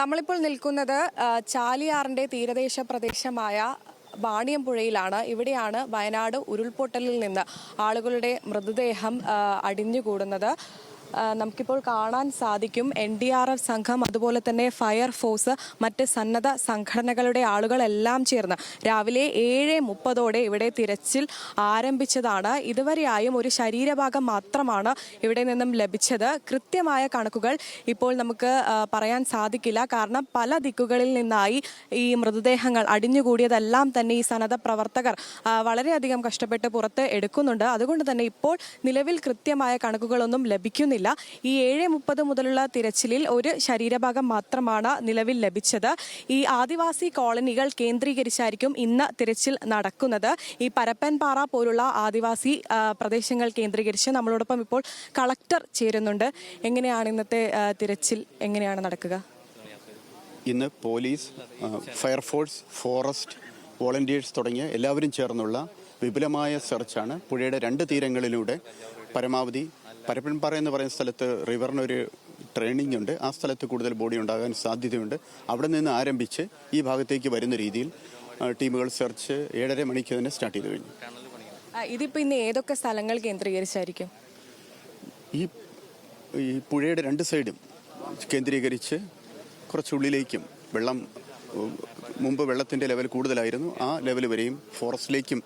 നമ്മളിപ്പോൾ നിൽക്കുന്നത് ചാലിയാറിന്റെ തീരദേശ പ്രദേശമായ വാണിയമ്പുഴയിലാണ് ഇവിടെയാണ് വയനാട് ഉരുൾപൊട്ടലിൽ നിന്ന് ആളുകളുടെ മൃതദേഹം അടിഞ്ഞുകൂടുന്നത്. നമുക്കിപ്പോൾ കാണാൻ സാധിക്കും എൻ ഡി ആർ എഫ് സംഘം അതുപോലെ തന്നെ ഫയർ ഫോഴ്സ് മറ്റ് സന്നദ്ധ സംഘടനകളുടെ ആളുകളെല്ലാം ചേർന്ന് രാവിലെ ഏഴ് മുപ്പതോടെ ഇവിടെ തിരച്ചിൽ ആരംഭിച്ചതാണ്. ഇതുവരെയായും ഒരു ശരീരഭാഗം മാത്രമാണ് ഇവിടെ നിന്നും ലഭിച്ചത്. കൃത്യമായ കണക്കുകൾ ഇപ്പോൾ നമുക്ക് പറയാൻ സാധിക്കില്ല. കാരണം പല ദിക്കുകളിൽ നിന്നായി ഈ മൃതദേഹങ്ങൾ അടിഞ്ഞുകൂടിയതെല്ലാം തന്നെ ഈ സന്നദ്ധ പ്രവർത്തകർ വളരെയധികം കഷ്ടപ്പെട്ട് പുറത്ത് എടുക്കുന്നുണ്ട്. അതുകൊണ്ട് തന്നെ ഇപ്പോൾ നിലവിൽ കൃത്യമായ കണക്കുകളൊന്നും ലഭിക്കുന്നില്ല. ഈ ഏഴ് മുപ്പത് മുതലുള്ള തിരച്ചിലിൽ ഒരു ശരീരഭാഗം മാത്രമാണ് നിലവിൽ ലഭിച്ചത്. ഈ ആദിവാസി കോളനികൾ കേന്ദ്രീകരിച്ചായിരിക്കും ഇന്ന് തിരച്ചിൽ നടക്കുന്നത്. ഈ പരപ്പൻപാറ പോലുള്ള ആദിവാസി പ്രദേശങ്ങൾ കേന്ദ്രീകരിച്ച് നമ്മളോടൊപ്പം ഇപ്പോൾ കളക്ടർ ചേരുന്നുണ്ട്. എങ്ങനെയാണ് ഇന്നത്തെ തിരച്ചിൽ? എങ്ങനെയാണ് നടക്കുക? ഇന്ന് പോലീസ് ഫയർഫോഴ്സ് ഫോറസ്റ്റ് വോളണ്ടിയേഴ്സ് തുടങ്ങിയ എല്ലാവരും ചേർന്നുള്ള വിപുലമായ സെർച്ചാണ് പുഴയുടെ രണ്ട് തീരങ്ങളിലൂടെ പരമാവധി പരപ്പൻപാറ എന്ന് പറയുന്ന സ്ഥലത്ത് റിവറിനൊരു ട്രെയിനിങ് ഉണ്ട് ആ സ്ഥലത്ത് കൂടുതൽ ബോഡി ഉണ്ടാകാൻ സാധ്യതയുണ്ട്. അവിടെ നിന്ന് ആരംഭിച്ച് ഈ ഭാഗത്തേക്ക് വരുന്ന രീതിയിൽ ടീമുകൾ സെർച്ച് ഏഴര മണിക്ക് തന്നെ സ്റ്റാർട്ട് ചെയ്തു കഴിഞ്ഞു. ഇതിപ്പോൾ ഇതിപ്പോ ഇന്ന് ഏതൊക്കെ സ്ഥലങ്ങൾ കേന്ദ്രീകരിച്ചായിരിക്കും? ഈ ഈ പുഴയുടെ രണ്ട് സൈഡും കേന്ദ്രീകരിച്ച് കുറച്ചുള്ളിലേക്കും വെള്ളം മുമ്പ് വെള്ളത്തിന്റെ ലെവൽ കൂടുതലായിരുന്നു. ആ ലെവൽ വരെയും ഫോറസ്റ്റിലേക്കും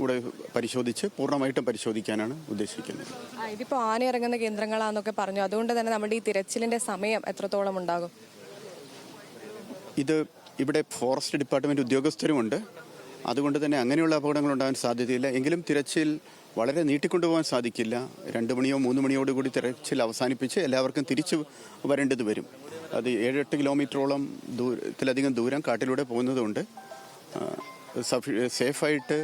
കൂടെ പരിശോധിച്ച് പൂർണമായിട്ടും പരിശോധിക്കാനാണ് ഉദ്ദേശിക്കുന്നത്. ആ, ഇതിപ്പോ ആന ഇറങ്ങുന്ന കേന്ദ്രങ്ങളാന്നൊക്കെ പറഞ്ഞു. അതുകൊണ്ട് തന്നെ നമ്മുടെ ഈ തിരച്ചിലിന്റെ സമയം എത്രത്തോളം ഉണ്ടാകും? ഇത് ഇവിടെ ഫോറസ്റ്റ് ഡിപ്പാർട്ട്മെന്റ് ഉദ്യോഗസ്ഥരുമുണ്ട്. അതുകൊണ്ട് തന്നെ അങ്ങനെയുള്ള അപകടങ്ങൾ ഉണ്ടാകാൻ സാധ്യതയില്ല. എങ്കിലും തിരച്ചിൽ വളരെ നീട്ടിക്കൊണ്ടുപോകാൻ സാധിക്കില്ല. രണ്ട് മണിയോ മൂന്ന് മണിയോട് കൂടി തിരച്ചിൽ അവസാനിപ്പിച്ച് എല്ലാവർക്കും തിരിച്ചു വരേണ്ടത് വരും. അത് ഏഴെട്ട് കിലോമീറ്ററോളം ദൂരത്തിലധികം ദൂരം കാട്ടിലൂടെ പോകുന്നതുകൊണ്ട് സഫി സേഫായിട്ട്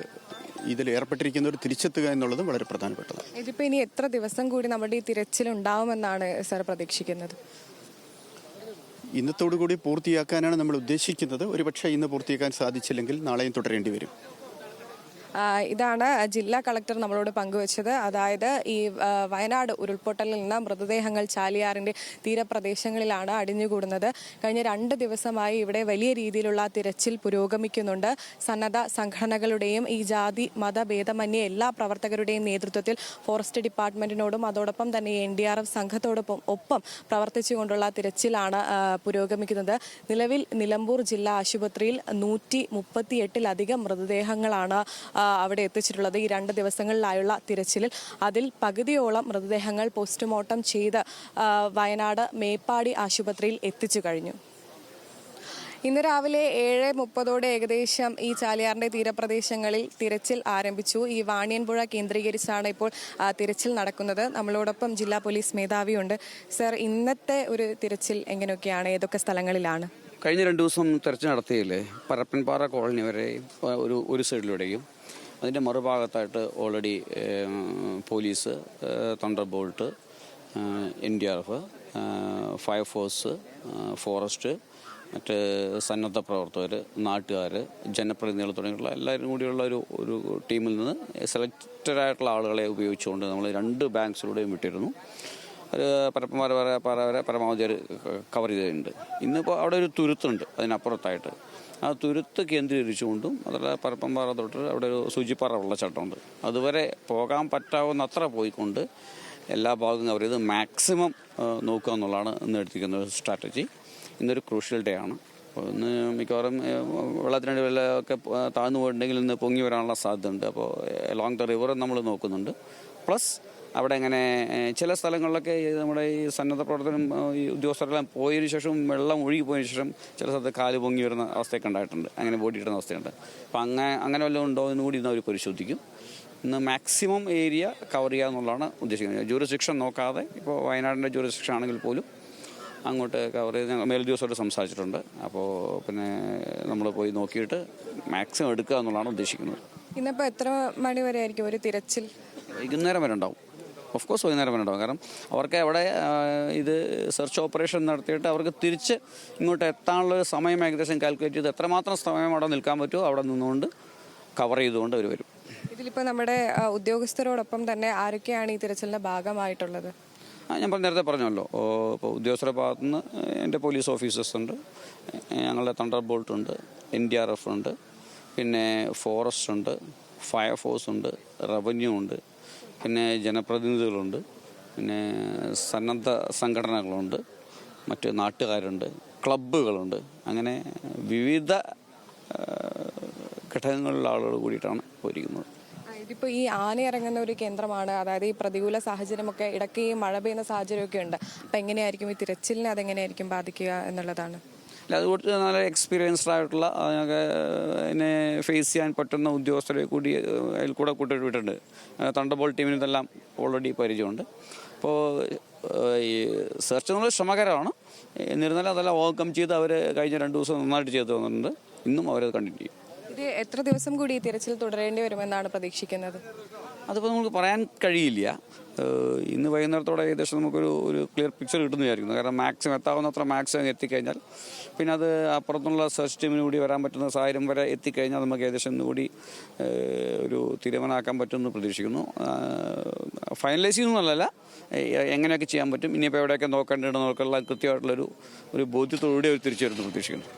ഇതിൽ ഏർപ്പെട്ടിരിക്കുന്നവർ തിരിച്ചെത്തുക എന്നുള്ളതും വളരെ പ്രധാനപ്പെട്ടതാണ്. ഇതിപ്പോൾ ഇനി എത്ര ദിവസം കൂടി നമ്മുടെ ഈ തിരച്ചിൽ ഉണ്ടാവുമെന്നാണ് സാർ പ്രതീക്ഷിക്കുന്നത്? ഇന്നത്തോടു കൂടി പൂർത്തിയാക്കാനാണ് നമ്മൾ ഉദ്ദേശിക്കുന്നത് ഒരുപക്ഷെ ഇന്ന് പൂർത്തിയാക്കാൻ സാധിച്ചില്ലെങ്കിൽ നാളെയും തുടരേണ്ടി വരും ഇതാണ് ജില്ലാ കളക്ടർ നമ്മളോട് പങ്കുവച്ചത്. അതായത് ഈ വയനാട് ഉരുൾപൊട്ടലിൽ നിന്ന് മൃതദേഹങ്ങൾ ചാലിയാറിന്റെ തീരപ്രദേശങ്ങളിലാണ് അടിഞ്ഞുകൂടുന്നത്. കഴിഞ്ഞ രണ്ട് ദിവസമായി ഇവിടെ വലിയ രീതിയിലുള്ള തിരച്ചിൽ പുരോഗമിക്കുന്നുണ്ട്. സന്നദ്ധ സംഘടനകളുടെയും ഈ ജാതി മതഭേദമന്യേ എല്ലാ പ്രവർത്തകരുടെയും നേതൃത്വത്തിൽ ഫോറസ്റ്റ് ഡിപ്പാർട്ട്മെന്റിനോടും അതോടൊപ്പം തന്നെ എൻ ഡി ആർ എഫ് സംഘത്തോടൊപ്പം ഒപ്പം പ്രവർത്തിച്ചുകൊണ്ടുള്ള തിരച്ചിലാണ് പുരോഗമിക്കുന്നത്. നിലവിൽ നിലമ്പൂർ ജില്ലാ ആശുപത്രിയിൽ നൂറ്റി മുപ്പത്തിയെട്ടിലധികം മൃതദേഹങ്ങളാണ് അവിടെ എത്തിച്ചിട്ടുള്ളത്. ഈ രണ്ട് ദിവസങ്ങളിലായുള്ള തിരച്ചിലിൽ അതിൽ പകുതിയോളം മൃതദേഹങ്ങൾ പോസ്റ്റ്മോർട്ടം ചെയ്ത് വയനാട് മേപ്പാടി ആശുപത്രിയിൽ എത്തിച്ചു കഴിഞ്ഞു. ഇന്ന് രാവിലെ ഏഴ് മുപ്പതോടെ ഏകദേശം ഈ ചാലിയാറിന്റെ തീരപ്രദേശങ്ങളിൽ തിരച്ചിൽ ആരംഭിച്ചു. ഈ വാണിയൻപുഴ കേന്ദ്രീകരിച്ചാണ് ഇപ്പോൾ തിരച്ചിൽ നടക്കുന്നത്. നമ്മളോടൊപ്പം ജില്ലാ പോലീസ് മേധാവിയുണ്ട്. സർ ഇന്നത്തെ ഒരു തിരച്ചിൽ എങ്ങനെയൊക്കെയാണ്? ഏതൊക്കെ സ്ഥലങ്ങളിലാണ്? കഴിഞ്ഞ രണ്ട് ദിവസം തെരച്ചിൽ നടത്തിയില്ലേ? പരപ്പൻപാറ കോളനി വരെ ഒരു ഒരു സൈഡിലൂടെയും അതിന്റെ മറുഭാഗത്തായിട്ട് already police thunderbolt N D R F fire force forest മറ്റ് സന്നദ്ധ പ്രവർത്തകർ നാട്ടുകാർ ജനപ്രതിനിധികൾ തുടങ്ങിയുള്ള എല്ലാവരും കൂടിയുള്ള ഒരു ഒരു ടീമിൽ നിന്ന് സെലക്റ്റഡ് ആയിട്ടുള്ള ആളുകളെ ഉപയോഗിച്ചുകൊണ്ട് നമ്മൾ രണ്ട് ബാങ്ക്സിലൂടെയും വിട്ടിരുന്നു. ഒരു പരമാവധി ഒരു കവർ ചെയ്തിട്ടുണ്ട്. ഇന്നിപ്പോൾ അവിടെ ഒരു തുരുത്തുണ്ട് അതിനപ്പുറത്തായിട്ട്. ആ തുരുത്ത് കേന്ദ്രീകരിച്ചുകൊണ്ടും അതുപോലെ പരപ്പൻപാറ തൊട്ട് അവിടെ ഒരു സൂചിപ്പാറ വെള്ളച്ചാട്ടമുണ്ട് അതുവരെ പോകാൻ പറ്റാവുന്ന അത്ര പോയിക്കൊണ്ട് എല്ലാ ഭാഗവും കവർ ചെയ്ത് മാക്സിമം നോക്കുക എന്നുള്ളതാണ് ഇന്ന് എടുത്തിരിക്കുന്ന ഒരു സ്ട്രാറ്റജി ഇന്നൊരു ക്രൂഷ്യൽ ഡേ ആണ്. അപ്പോൾ ഇന്ന് മിക്കവാറും വെള്ളത്തിനടി വെള്ളമൊക്കെ താഴ്ന്നു പോയിട്ടുണ്ടെങ്കിൽ ഇന്ന് പൊങ്ങി വരാനുള്ള സാധ്യതയുണ്ട്. അപ്പോൾ ലോങ് ദ റിവർ നമ്മൾ നോക്കുന്നുണ്ട്. പ്ലസ് അവിടെ ഇങ്ങനെ ചില സ്ഥലങ്ങളിലൊക്കെ നമ്മുടെ ഈ സന്നദ്ധ പ്രവർത്തനം ഈ ഉദ്യോഗസ്ഥരെല്ലാം പോയതിനു ശേഷം വെള്ളം ഒഴുകി പോയതിനു ശേഷം ചില സ്ഥലത്ത് കാൽ പൊങ്ങി വരുന്ന അവസ്ഥയൊക്കെ ഉണ്ടായിട്ടുണ്ട്. അങ്ങനെ ബോഡി ഇടുന്ന അവസ്ഥയുണ്ട്. അപ്പം അങ്ങനെ അങ്ങനെ വല്ലതും ഉണ്ടോ എന്ന് കൂടി ഇന്ന് അവർ പരിശോധിക്കും. ഇന്ന് മാക്സിമം ഏരിയ കവർ ചെയ്യുക എന്നുള്ളതാണ് ഉദ്ദേശിക്കുന്നത്. ജൂറിസ്ഡിക്ഷൻ നോക്കാതെ ഇപ്പോൾ വയനാടിന്റെ ജൂറിസ്ഡിക്ഷൻ ആണെങ്കിൽ പോലും അങ്ങോട്ട് കവർ ചെയ്ത് ഞങ്ങൾ മേലുദ്യോഗസ്ഥരോട് സംസാരിച്ചിട്ടുണ്ട്. അപ്പോൾ പിന്നെ നമ്മൾ പോയി നോക്കിയിട്ട് മാക്സിമം എടുക്കുക എന്നുള്ളതാണ് ഉദ്ദേശിക്കുന്നത്. ഇന്നിപ്പോൾ എത്ര മണി വരെ ആയിരിക്കും ഒരു തിരച്ചിൽ? വൈകുന്നേരം വരെ ഉണ്ടാവും. ഓഫ് കോഴ്സ് വൈകുന്നേരം വരെ ഉണ്ടാവും. കാരണം അവർക്ക് അവിടെ ഇത് സെർച്ച് ഓപ്പറേഷൻ നടത്തിയിട്ട് അവർക്ക് തിരിച്ച് ഇങ്ങോട്ട് എത്താനുള്ള ഒരു സമയം ഏകദേശം കാൽക്കുലേറ്റ് ചെയ്ത് എത്രമാത്രം സമയം അവിടെ നിൽക്കാൻ പറ്റുമോ അവിടെ നിന്നുകൊണ്ട് കവർ ചെയ്തുകൊണ്ട് അവർ വരും. ഇതിലിപ്പോൾ നമ്മുടെ ഉദ്യോഗസ്ഥരോടൊപ്പം തന്നെ ആരൊക്കെയാണ് ഈ തിരച്ചിലിന്റെ ഭാഗമായിട്ടുള്ളത്? ആ, ഞാൻ പറഞ്ഞ- നേരത്തെ പറഞ്ഞല്ലോ. ഇപ്പോൾ ഉദ്യോഗസ്ഥരുടെ ഭാഗത്തുനിന്ന് എന്റെ പോലീസ് ഓഫീസേഴ്സ് ഉണ്ട്. ഞങ്ങളുടെ തണ്ടർ ബോൾട്ട് ഉണ്ട് എൻ ഡി ആർ എഫ് ഉണ്ട്. പിന്നെ ഫോറസ്റ്റ് ഉണ്ട് ഫയർഫോഴ്സ് ഉണ്ട് റവന്യൂ ഉണ്ട്. പിന്നെ ജനപ്രതിനിധികളുണ്ട്. പിന്നെ സന്നദ്ധ സംഘടനകളുണ്ട്. മറ്റ് നാട്ടുകാരുണ്ട്. ക്ലബ്ബുകളുണ്ട്. അങ്ങനെ വിവിധ ഘടകങ്ങളിലുള്ള ആളുകൾ കൂടിയിട്ടാണ് പോയിരിക്കുന്നത്. ഇതിപ്പോൾ ഈ ആന ഇറങ്ങുന്ന ഒരു കേന്ദ്രമാണ്. അതായത് ഈ പ്രതികൂല സാഹചര്യമൊക്കെ ഇടയ്ക്ക് ഈ മഴ പെയ്യുന്ന സാഹചര്യമൊക്കെ ഉണ്ട്. അപ്പം എങ്ങനെയായിരിക്കും? ഈ തിരച്ചിലിനെ അതെങ്ങനെയായിരിക്കും ബാധിക്കുക എന്നുള്ളതാണ്. അതുകൊണ്ട് നല്ല എക്സ്പീരിയൻസ്ഡ് ആയിട്ടുള്ള അതിനെ ഫേസ് ചെയ്യാൻ പറ്റുന്ന ഉദ്യോഗസ്ഥരെ കൂടി അതിൽ കൂടെ കൂട്ടിയിട്ടുണ്ട് തണ്ടബോൾ ടീമിന് ഇതെല്ലാം ഓൾറെഡി പരിചയമുണ്ട്. അപ്പോൾ ഈ സെർച്ച് എന്നുള്ളത് ശ്രമകരമാണ്. എന്നിരുന്നാലും അതെല്ലാം ഓവർകം ചെയ്ത് അവർ കഴിഞ്ഞ രണ്ട് ദിവസം നന്നായിട്ട് ചെയ്തു തന്നിട്ടുണ്ട്. ഇന്നും അവരത് കണ്ടിന്യൂ ചെയ്യും. ഇത് എത്ര ദിവസം കൂടി തിരച്ചിൽ തുടരേണ്ടി വരുമെന്നാണ് പ്രതീക്ഷിക്കുന്നത്? അതിപ്പോൾ നമുക്ക് പറയാൻ കഴിയില്ല. ഇന്ന് വൈകുന്നേരത്തോടെ ഏകദേശം നമുക്കൊരു ഒരു ക്ലിയർ പിക്ചർ കിട്ടുന്നു വിചാരിക്കുന്നു. കാരണം മാക്സിമം എത്താവുന്നത്ര മാക്സിമം എത്തിക്കഴിഞ്ഞാൽ പിന്നെ അത് അപ്പുറത്തുള്ള സെർച്ച് ടീമിന് കൂടി വരാൻ പറ്റുന്ന സാഹചര്യം വരെ എത്തിക്കഴിഞ്ഞാൽ നമുക്ക് ഏകദേശം കൂടി ഒരു തീരുമാനമാക്കാൻ പറ്റുമെന്ന് പ്രതീക്ഷിക്കുന്നു. ഫൈനലൈസ് ചെയ്യുന്നതല്ല എങ്ങനെയൊക്കെ ചെയ്യാൻ പറ്റും? ഇനിയിപ്പോൾ എവിടെയൊക്കെ നോക്കേണ്ടതെന്നൊക്കെയുള്ള കൃത്യമായിട്ടുള്ളൊരു ഒരു ബോധ്യത്തോടുകൂടി അവർ തിരിച്ചു വരുന്നു പ്രതീക്ഷിക്കുന്നു.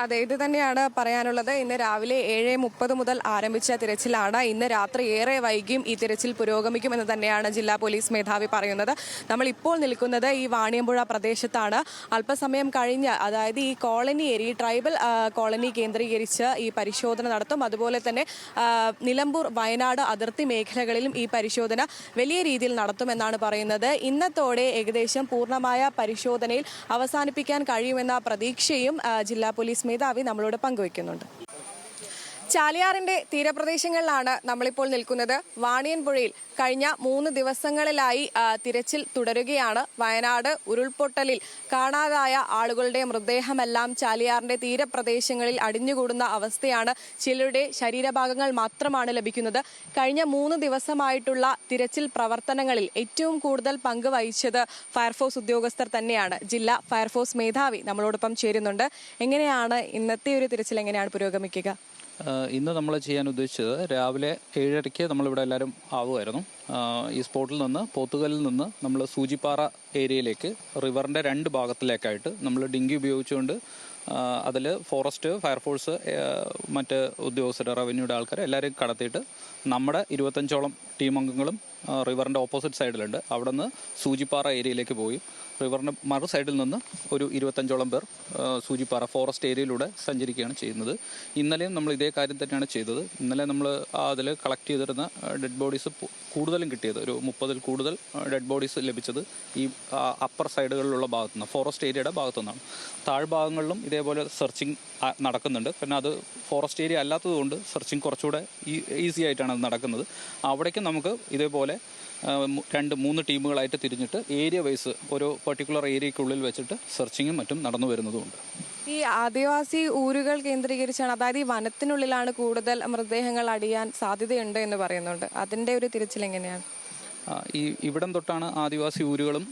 അതെ ഇത് തന്നെയാണ് പറയാനുള്ളത്. ഇന്ന് രാവിലെ ഏഴ് മുപ്പത് മുതൽ ആരംഭിച്ച തിരച്ചിലാണ്. ഇന്ന് രാത്രി ഏറെ വൈകിയും ഈ തിരച്ചിൽ പുരോഗമിക്കുമെന്ന് തന്നെയാണ് ജില്ലാ പോലീസ് മേധാവി പറയുന്നത്. നമ്മൾ ഇപ്പോൾ നിൽക്കുന്നത് ഈ വാണിയമ്പുഴ പ്രദേശത്താണ്. അല്പസമയം കഴിഞ്ഞ് അതായത് ഈ കോളനി ഏരിയ ട്രൈബൽ കോളനി കേന്ദ്രീകരിച്ച് ഈ പരിശോധന നടത്തും. അതുപോലെ തന്നെ നിലമ്പൂർ വയനാട് അതിർത്തി മേഖലകളിലും ഈ പരിശോധന വലിയ രീതിയിൽ നടത്തുമെന്നാണ് പറയുന്നത്. ഇന്നത്തോടെ ഏകദേശം പൂർണമായ പരിശോധനയിൽ അവസാനിപ്പിക്കാൻ കഴിയുമെന്ന പ്രതീക്ഷയും ജില്ലാ പോലീസ് മേധാവി നമ്മളോട് പങ്കുവയ്ക്കുന്നുണ്ട്. ചാലിയാറിന്റെ തീരപ്രദേശങ്ങളിലാണ് നമ്മളിപ്പോൾ നിൽക്കുന്നത്. വാണിയൻപുഴയിൽ കഴിഞ്ഞ മൂന്ന് ദിവസങ്ങളിലായി തിരച്ചിൽ തുടരുകയാണ്. വയനാട് ഉരുൾപൊട്ടലിൽ കാണാതായ ആളുകളുടെ മൃതദേഹമെല്ലാം ചാലിയാറിന്റെ തീരപ്രദേശങ്ങളിൽ അടിഞ്ഞുകൂടുന്ന അവസ്ഥയാണ് ചിലരുടെ ശരീരഭാഗങ്ങൾ മാത്രമാണ് ലഭിക്കുന്നത്. കഴിഞ്ഞ മൂന്ന് ദിവസമായിട്ടുള്ള തിരച്ചിൽ പ്രവർത്തനങ്ങളിൽ ഏറ്റവും കൂടുതൽ പങ്ക് വഹിച്ചത് ഫയർഫോഴ്സ് ഉദ്യോഗസ്ഥർ തന്നെയാണ്. ജില്ലാ ഫയർഫോഴ്സ് മേധാവി നമ്മളോടൊപ്പം ചേരുന്നുണ്ട്. എങ്ങനെയാണ് ഇന്നത്തെ ഒരു തിരച്ചിൽ? എങ്ങനെയാണ് പുരോഗമിക്കുക? ഇന്ന് നമ്മൾ ചെയ്യാൻ ഉദ്ദേശിച്ചത് രാവിലെ ഏഴരയ്ക്ക് നമ്മളിവിടെ എല്ലാവരും ആവുമായിരുന്നു. ഈ സ്പോട്ടിൽ നിന്ന് പോത്തുകലിൽ നിന്ന് നമ്മൾ സൂചിപ്പാറ ഏരിയയിലേക്ക് റിവറിന്റെ രണ്ട് ഭാഗത്തിലേക്കായിട്ട് നമ്മൾ ഡിങ്കി ഉപയോഗിച്ചുകൊണ്ട് അതിൽ ഫോറസ്റ്റ് ഫയർഫോഴ്സ് മറ്റ് ഉദ്യോഗസ്ഥർ റവന്യൂയുടെ ആൾക്കാർ എല്ലാവരെയും കടത്തിയിട്ട് നമ്മുടെ ഇരുപത്തഞ്ചോളം ടീം അംഗങ്ങളും റിവറിന്റെ ഓപ്പോസിറ്റ് സൈഡിലുണ്ട്. അവിടെ നിന്ന് സൂചിപ്പാറ ഏരിയയിലേക്ക് പോയി. റിവറിന്റെ മറു സൈഡിൽ നിന്ന് ഒരു ഇരുപത്തഞ്ചോളം പേർ സൂചിപ്പാറ ഫോറസ്റ്റ് ഏരിയയിലൂടെ സഞ്ചരിക്കുകയാണ് ചെയ്യുന്നത്. ഇന്നലെയും നമ്മൾ ഇതേ കാര്യം തന്നെയാണ് ചെയ്തത്. ഇന്നലെ നമ്മൾ അതിൽ കളക്ട് ചെയ്തിരുന്ന ഡെഡ് ബോഡീസ് കൂടുതലും കിട്ടിയത് ഒരു മുപ്പതിൽ കൂടുതൽ ഡെഡ് ബോഡീസ് ലഭിച്ചത് ഈ അപ്പർ സൈഡുകളിലുള്ള ഭാഗത്തു നിന്ന് ഫോറസ്റ്റ് ഏരിയയുടെ ഭാഗത്തു നിന്നാണ് താഴ്ഭാഗങ്ങളിലും ഇതേപോലെ സെർച്ചിങ് നടക്കുന്നുണ്ട്. പിന്നെ അത് ഫോറസ്റ്റ് ഏരിയ അല്ലാത്തതുകൊണ്ട് സെർച്ചിങ് കുറച്ചുകൂടെ ഈസി ആയിട്ടാണ് അത് നടക്കുന്നത്. അവിടേക്ക് നമുക്ക് ഇതേപോലെ രണ്ട് മൂന്ന് ടീമുകളായിട്ട് തിരിഞ്ഞിട്ട് ഏരിയ വൈസ് ഓരോ പർട്ടിക്കുലർ ഏരിയക്കുള്ളിൽ വെച്ചിട്ട് സെർച്ചിങ്ങും മറ്റും നടന്നു വരുന്നതുമുണ്ട്. ഈ ആദിവാസി ഊരുകൾ കേന്ദ്രീകരിച്ചാണ് അതായത് ഈ വനത്തിനുള്ളിലാണ് കൂടുതൽ മൃതദേഹങ്ങൾ അടിയാൻ സാധ്യതയുണ്ട് എന്ന് പറയുന്നുണ്ട്. അതിന്റെ ഒരു തിരച്ചിൽ എങ്ങനെയാണ് ഈ ഇവിടം തൊട്ടാണ് ആദിവാസി ഊരുകളും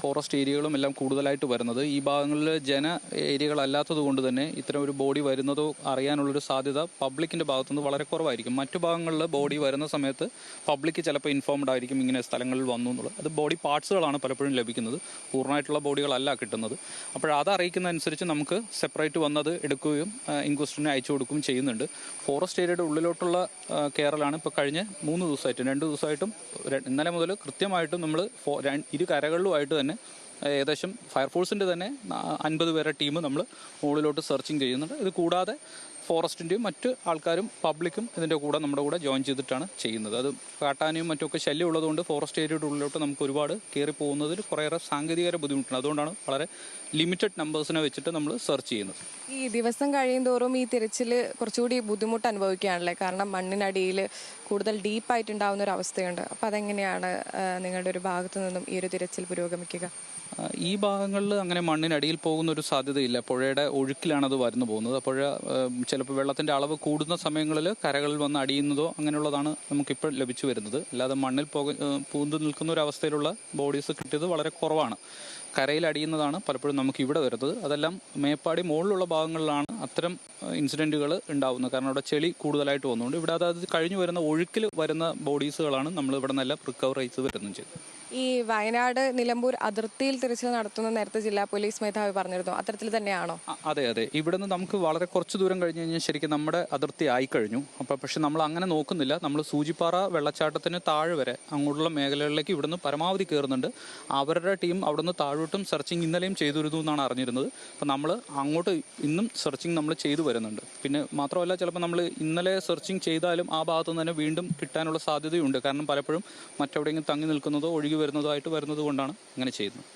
ഫോറസ്റ്റ് ഏരിയകളും എല്ലാം കൂടുതലായിട്ട് വരുന്നത്. ഈ ഭാഗങ്ങളിൽ ജന ഏരിയകളല്ലാത്തത് കൊണ്ട് തന്നെ ഇത്തരം ഒരു ബോഡി വരുന്നതോ അറിയാനുള്ളൊരു സാധ്യത പബ്ലിക്കിന്റെ ഭാഗത്തുനിന്ന് വളരെ കുറവായിരിക്കും. മറ്റു ഭാഗങ്ങളിൽ ബോഡി വരുന്ന സമയത്ത് പബ്ലിക്ക് ചിലപ്പോൾ ഇൻഫോംഡ് ആയിരിക്കും ഇങ്ങനെ സ്ഥലങ്ങളിൽ വന്നു എന്നുള്ളത്. അത് ബോഡി പാർട്സുകളാണ് പലപ്പോഴും ലഭിക്കുന്നത്. പൂർണമായിട്ടുള്ള ബോഡികളല്ല കിട്ടുന്നത്. അപ്പോൾ അത് അറിയിക്കുന്നതനുസരിച്ച് നമുക്ക് സെപ്പറേറ്റ് വന്നത് എടുക്കുകയും ഇൻക്വസ്റ്റിനെ അയച്ചു കൊടുക്കുകയും ചെയ്യുന്നുണ്ട്. ഫോറസ്റ്റ് ഏരിയയുടെ ഉള്ളിലോട്ടുള്ള കേരളാണ് ഇപ്പോൾ കഴിഞ്ഞ് മൂന്ന് ദിവസമായിട്ടും. രണ്ട് ദിവസമായിട്ടും ഇന്നലെ മുതൽ കൃത്യമായിട്ടും നമ്മൾ ഇരു കരകളിലുമായിട്ട് തന്നെ ഏകദേശം ഫയർഫോഴ്സിന്റെ തന്നെ അൻപത് പേരെ ടീം നമ്മൾ മുകളിലോട്ട് സെർച്ചിങ് ചെയ്യുന്നുണ്ട്. ഇത് കൂടാതെ ഫോറസ്റ്റിന്റെയും മറ്റ് ആൾക്കാരും പബ്ലിക്കും ഇതിന്റെ കൂടെ നമ്മുടെ കൂടെ ജോയിൻ ചെയ്തിട്ടാണ് ചെയ്യുന്നത്. അത് കാട്ടാനയും മറ്റൊക്കെ ശല്യം ഉള്ളതുകൊണ്ട് ഫോറസ്റ്റ് ഏരിയയുടെ ഉള്ളിലോട്ട് നമുക്ക് ഒരുപാട് കയറി പോകുന്നതിൽ കുറേയേറെ സാങ്കേതികര ബുദ്ധിമുട്ടുണ്ട്. അതുകൊണ്ടാണ് വളരെ ലിമിറ്റഡ് നമ്പേഴ്സിനെ വെച്ചിട്ട് നമ്മൾ സെർച്ച് ചെയ്യുന്നത്. ഈ ദിവസം കഴിയും തോറും ഈ തിരച്ചിൽ കുറച്ചുകൂടി ബുദ്ധിമുട്ട് അനുഭവിക്കുകയാണല്ലേ? കാരണം മണ്ണിനടിയിൽ കൂടുതൽ ഡീപ്പായിട്ടുണ്ടാവുന്ന ഒരു അവസ്ഥയുണ്ട്. അപ്പോൾ അതെങ്ങനെയാണ് നിങ്ങളുടെ ഒരു ഭാഗത്തു നിന്നും ഈ ഒരു തിരച്ചിൽ പുരോഗമിക്കുക? ഈ ഭാഗങ്ങളിൽ അങ്ങനെ മണ്ണിനടിയിൽ പോകുന്ന ഒരു സാധ്യതയില്ല. പുഴയുടെ ഒഴുക്കിലാണ് അത് വരുന്നു പോകുന്നത്. പുഴ ചിലപ്പോൾ വെള്ളത്തിന്റെ അളവ് കൂടുന്ന സമയങ്ങളിൽ കരകളിൽ വന്ന് അടിയുന്നതോ അങ്ങനെയുള്ളതാണ് നമുക്കിപ്പോൾ ലഭിച്ചു വരുന്നത്. അല്ലാതെ മണ്ണിൽ പോക പൂന്തു നിൽക്കുന്ന ഒരു അവസ്ഥയിലുള്ള ബോഡീസ് കിട്ടിയത് വളരെ കുറവാണ്. കരയിൽ അടിയുന്നതാണ് പലപ്പോഴും നമുക്ക് ഇവിടെ വരുന്നത്. അതെല്ലാം മേപ്പാടി മുകളിലുള്ള ഭാഗങ്ങളിലാണ് അത്തരം ഇൻസിഡന്റുകൾ ഉണ്ടാകുന്നത് കാരണം അവിടെ ചെളി കൂടുതലായിട്ട് വന്നുകൊണ്ട് ഇവിടെ അതായത് കഴിഞ്ഞു വരുന്ന ഒഴുക്കിൽ വരുന്ന ബോഡീസുകളാണ് നമ്മൾ ഇവിടെ നല്ല റിക്കവർ ചെയ്ത് വരുന്നത് ഈ വയനാട് നിലമ്പൂർ അതിർത്തിയിൽ തിരച്ചിൽ നടത്തുന്ന നേരത്തെ ജില്ലാ പോലീസ് മേധാവി പറഞ്ഞിരുന്നു. അത്തരത്തിൽ തന്നെയാണോ? അതെ അതെ. ഇവിടുന്ന് നമുക്ക് വളരെ കുറച്ച് ദൂരം കഴിഞ്ഞ് കഴിഞ്ഞാൽ ശരിക്കും നമ്മുടെ അതിർത്തി ആയി കഴിഞ്ഞു അപ്പോൾ പക്ഷെ നമ്മൾ അങ്ങനെ നോക്കുന്നില്ല. നമ്മൾ സൂചിപ്പാറ വെള്ളച്ചാട്ടത്തിന് താഴെ വരെ അങ്ങോട്ടുള്ള മേഖലകളിലേക്ക് ഇവിടുന്ന് പരമാവധി കയറുന്നുണ്ട്. അവരുടെ ടീം അവിടുന്ന് താഴോട്ടും സെർച്ചിങ് ഇന്നലെയും ചെയ്തിരുന്നു എന്നാണ് അറിഞ്ഞിരുന്നത്. അപ്പോൾ നമ്മൾ അങ്ങോട്ട് ഇന്നും സെർച്ചിങ് നമ്മൾ ചെയ്തു വരുന്നുണ്ട്. പിന്നെ മാത്രമല്ല ചിലപ്പോൾ നമ്മൾ ഇന്നലെ സെർച്ചിങ് ചെയ്താലും ആ ഭാഗത്തു നിന്ന് തന്നെ വീണ്ടും കിട്ടാനുള്ള സാധ്യതയുണ്ട്. കാരണം പലപ്പോഴും മറ്റെവിടെയെങ്കിലും തങ്ങി നിൽക്കുന്നതോ ഒഴുകി വരുന്നതോ ആയിട്ട് വരുന്നത് കൊണ്ടാണ് അങ്ങനെ ചെയ്യുന്നത്.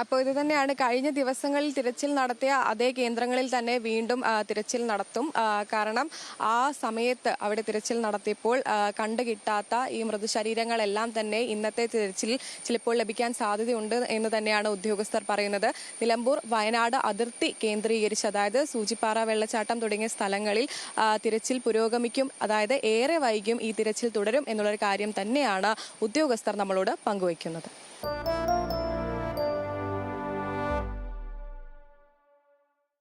അപ്പോൾ ഇത് തന്നെയാണ് കഴിഞ്ഞ ദിവസങ്ങളിൽ തിരച്ചിൽ നടത്തിയ അതേ കേന്ദ്രങ്ങളിൽ തന്നെ വീണ്ടും തിരച്ചിൽ നടത്തും. കാരണം ആ സമയത്ത് അവിടെ തിരച്ചിൽ നടത്തിയപ്പോൾ കണ്ടുകിട്ടാത്ത ഈ മൃതശരീരങ്ങളെല്ലാം തന്നെ ഇന്നത്തെ തിരച്ചിൽ ചിലപ്പോൾ ലഭിക്കാൻ സാധ്യതയുണ്ട് എന്ന് തന്നെയാണ് ഉദ്യോഗസ്ഥർ പറയുന്നത്. നിലമ്പൂർ വയനാട് അതിർത്തി കേന്ദ്രീകരിച്ച് അതായത് സൂചിപ്പാറ വെള്ളച്ചാട്ടം തുടങ്ങിയ സ്ഥലങ്ങളിൽ തിരച്ചിൽ പുരോഗമിക്കും. അതായത് ഏറെ വൈകും ഈ തിരച്ചിൽ തുടരും എന്നുള്ളൊരു കാര്യം തന്നെയാണ് ഉദ്യോഗസ്ഥർ നമ്മളോട് പങ്കുവയ്ക്കുന്നത്.